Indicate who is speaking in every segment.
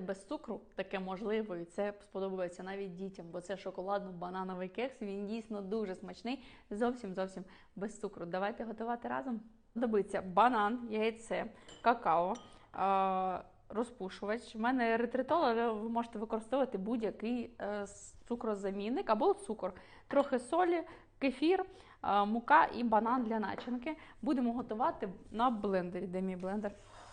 Speaker 1: без цукру таке можливо, і це сподобається навіть дітям, бо це шоколадно-банановий кекс. Він дійсно дуже смачний, зовсім зовсім без цукру. Давайте готувати разом. Добиться банан, яйце, какао, розпушувач. У мене еритритол, але ви можете використовувати будь-який е, цукрозамінник або цукор, трохи солі, кефір, мука і банан для начинки. Будемо готувати на блендері. Де мій блендер?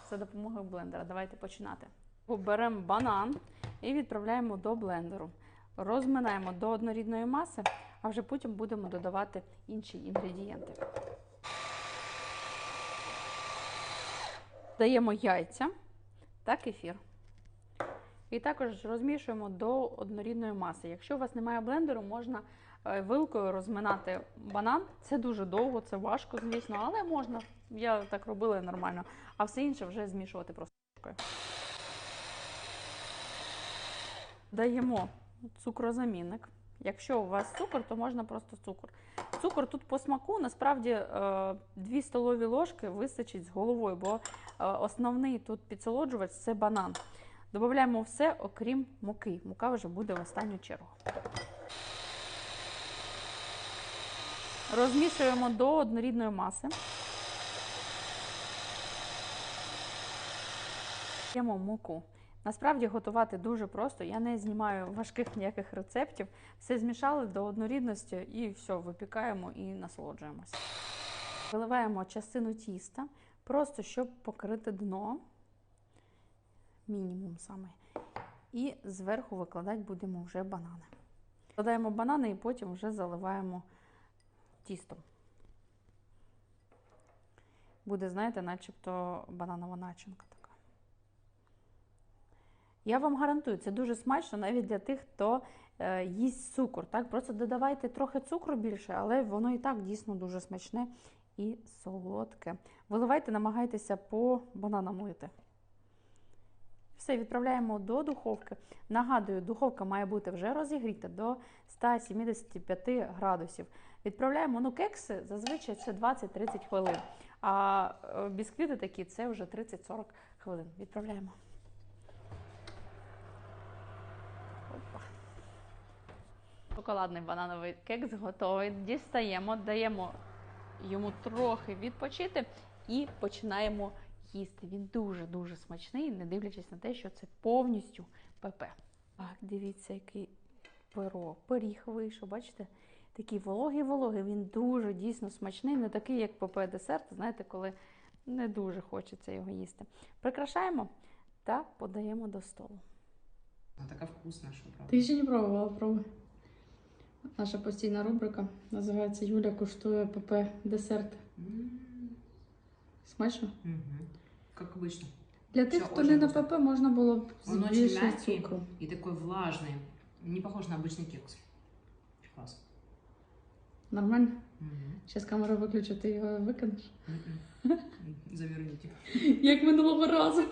Speaker 1: За допомогою блендера. Давайте починати. Беремо банан і відправляємо до блендеру. Розминаємо до однорідної маси, а вже потім будемо додавати інші інгредієнти. Даємо яйця та кефір. І також розмішуємо до однорідної маси. Якщо у вас немає блендеру, можна е, вилкою розминати банан. Це дуже довго, це важко, звісно, але можна. Я так робила нормально. А все інше вже змішувати просто Даємо цукрозамінник. Якщо у вас цукор, то можна просто цукор. Цукор тут по смаку насправді 2 столові ложки вистачить з головою, бо е, основний тут підсолоджувач це банан. Додаємо все, окрім муки. Мука вже буде в останню чергу. Розмішуємо до однорідної маси. Даємо муку. Насправді готувати дуже просто. Я не знімаю важких ніяких рецептів. Все змішали до однорідності і все, випікаємо і насолоджуємося. Виливаємо частину тіста, просто щоб покрити дно, мінімум саме. І зверху викладати будемо вже банани. Викладаємо банани і потім вже заливаємо тістом. Буде, знаєте, начебто бананова начинка. Я вам гарантую, це дуже смачно навіть для тих, хто е, їсть цукор. Так? Просто додавайте трохи цукру більше, але воно і так дійсно дуже смачне і солодке. Виливайте, намагайтеся по бананам лити. Все, відправляємо до духовки. Нагадую, духовка має бути вже розігріта до 175 градусів. Відправляємо ну, кекси, зазвичай це 20-30 хвилин. А е, бісквіти такі це вже 30-40 хвилин. Відправляємо. Шоколадний банановий кекс готовий. Дістаємо, даємо йому трохи відпочити і починаємо їсти. Він дуже-дуже смачний, не дивлячись на те, що це повністю ПП. Так, дивіться, який пирог. Пиріг вийшов, бачите? Такий вологий-вологий, він дуже дійсно смачний, не такий, як ПП десерт, знаєте, коли не дуже хочеться його їсти. Прикрашаємо та подаємо до столу.
Speaker 2: Она такая вкусная, что правда.
Speaker 3: Ти ще не пробувала, пробуй. Наша постійна рубрика називається Юля куштує ПП десерт.
Speaker 2: М,
Speaker 3: Смачно?
Speaker 2: мгм. Как обычно.
Speaker 3: Для тих,
Speaker 2: Всё,
Speaker 3: хто
Speaker 2: очень
Speaker 3: не на
Speaker 2: вкусно.
Speaker 3: ПП, можна було б
Speaker 2: Он очень
Speaker 3: збільшити
Speaker 2: мягкий
Speaker 3: цукру.
Speaker 2: и такой влажный. Не похож на обычный кекс. Класс.
Speaker 3: Нормально?
Speaker 2: Мгм.
Speaker 3: Зараз камеру виключу, ти його викинеш.
Speaker 2: Мгм. М, Заверните.
Speaker 3: Як минулого разу.